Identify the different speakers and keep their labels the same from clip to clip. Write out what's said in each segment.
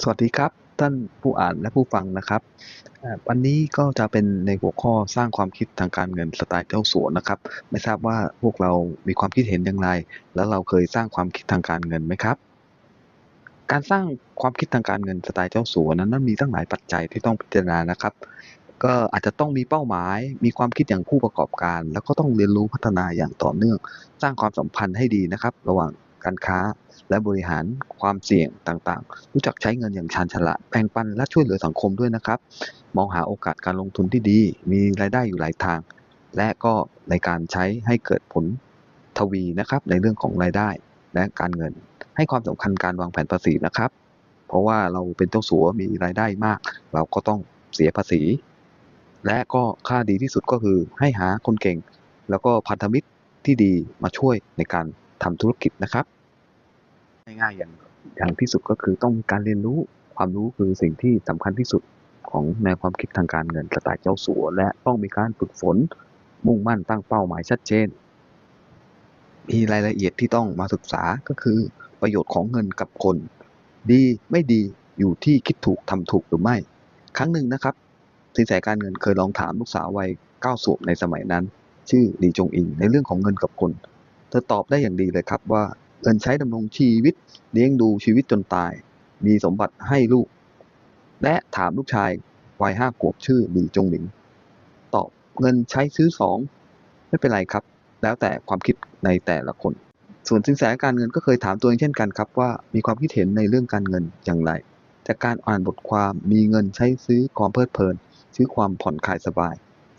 Speaker 1: สวัสดีครับท่านผู้อ่านและผู้ฟังนะครับ วันนี้ก็จะเป็นในหัวข้อสร้างความคิดทางการเงินสไตล์เจ้าสัวนะครับ ไม่ทราบว่าพวกเรามีความคิดเห็นอย่างไร แล้วเราเคยสร้างความคิดทางการเงินไหมครับ การสร้างความคิดทางการเงินสไตล์เจ้าสัวนั้นมันมีตั้งหลายปัจจัยที่ต้องพิจารณานะครับ ก็อาจจะต้องมีเป้าหมาย มีความคิดอย่างผู้ประกอบการ แล้วก็ต้องเรียนรู้พัฒนาอย่างต่อเนื่อง สร้างความสัมพันธ์ให้ดีนะครับ ระหว่าง การค้า และบริหารความเสี่ยงต่างๆ รู้จักใช้เงินอย่างชาญฉลาดแบ่งปันและช่วยเหลือสังคมด้วยนะครับ มองหาโอกาสการลงทุนที่ดี มีรายได้อยู่หลายทาง และก็ในการใช้ให้เกิดผลทวีนะครับในเรื่องของรายได้และการเงิน ให้ความสำคัญการวางแผนภาษีนะครับ เพราะว่าเราเป็นเจ้าสัวมีรายได้มาก เราก็ต้องเสียภาษี และก็ค่าดีที่สุดก็คือให้หาคนเก่ง แล้วก็พันธมิตรที่ดีมาช่วยในการทำธุรกิจนะครับ ง่ายๆอย่างอย่างที่สุดก็คือต้องการเรียนรู้ความรู้คือสิ่งที่สำคัญที่สุดของแนวความคิดทางการเงินสไตล์เจ้าสัว และต้องมีการฝึกฝน มุ่งมั่นตั้งเป้าหมายชัดเจน มีรายละเอียดที่ต้องมาศึกษาก็คือประโยชน์ของเงินกับคน ดีไม่ดีอยู่ที่คิดถูกทำถูกหรือไม่ ครั้งหนึ่งนะครับสินแสการเงินเคยลองถามลูกสาววัยเก้าขวบในสมัยนั้น ชื่อหลีจงอิงในเรื่องของเงินกับคน เธอตอบได้อย่างดีเลยครับว่า เงินใช้ดำรงชีวิตเลี้ยงดูชีวิตจนตาย มีสมบัติให้ลูก และถามลูกชายวัยห้าขวบชื่อหลีจงหมิง ตอบเงินใช้ซื้อสองไม่เป็นไรครับ แล้วแต่ความคิดในแต่ละคน ส่วนสินแสการเงินก็เคยถามตัวเองเช่นกันครับว่ามีความคิดเห็นในเรื่องการเงินอย่างไร จากการอ่านบทความมีเงินใช้ซื้อความเพลิดเพลิน ซื้อความผ่อนคลายสบาย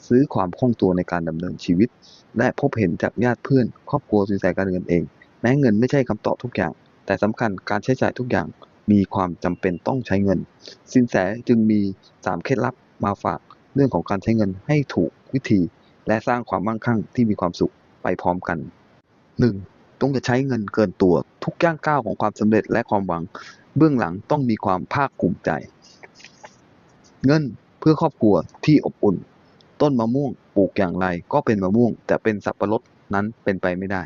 Speaker 1: ซื้อความคล่องตัวในการดำเนินชีวิต และพบเห็นจากญาติเพื่อน ครอบครัวสินแสการเงินเอง แม้เงินไม่ใช่คำตอบทุกอย่าง แต่สำคัญการใช้จ่ายทุกอย่างมีความจำเป็นต้องใช้เงิน สินแสจึงมี 3 เคล็ดลับมาฝากเรื่องของการใช้เงินให้ถูกวิธี และสร้างความมั่งคั่งที่มีความสุขไปพร้อมกัน 1. ต้องจะใช้เงินเกินตัวทุกย่างก้าวของความสำเร็จและความหวัง เบื้องหลังต้องมีความภาคภูมิใจ เงินเพื่อครอบครัวที่อบอุ่น ต้นมะม่วงปลูกอย่างไรก็เป็นมะม่วง แต่เป็นสับปะรดนั้นเป็นไปไม่ได้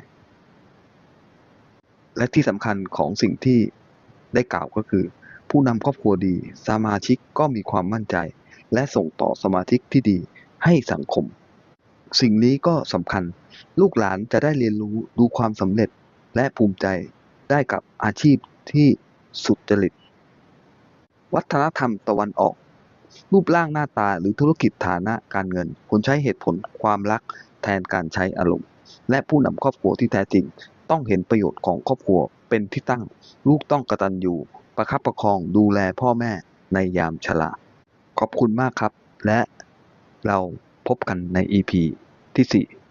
Speaker 1: และที่สำคัญของสิ่งที่ได้กล่าวก็คือ ผู้นำครอบครัวดี สมาชิกก็มีความมั่นใจ และส่งต่อสมาชิกที่ดีให้สังคม สิ่งนี้ก็สำคัญ ลูกหลานจะได้เรียนรู้ดูความสำเร็จและภูมิใจได้กับอาชีพที่สุจริต วัฒนธรรมตะวันออก รูปร่างหน้าตาหรือธุรกิจฐานะการเงินควรใช้เหตุผลความรักแทนการใช้อารมณ์ และผู้นำครอบครัวที่แท้จริง ต้องเห็นประโยชน์ของครอบครัวเป็นที่ตั้ง ลูกต้องกระตันอยู่ประคับประคองดูแลพ่อแม่ในยามชราขอบคุณมากครับ และเราพบกันใน EP ที่ 4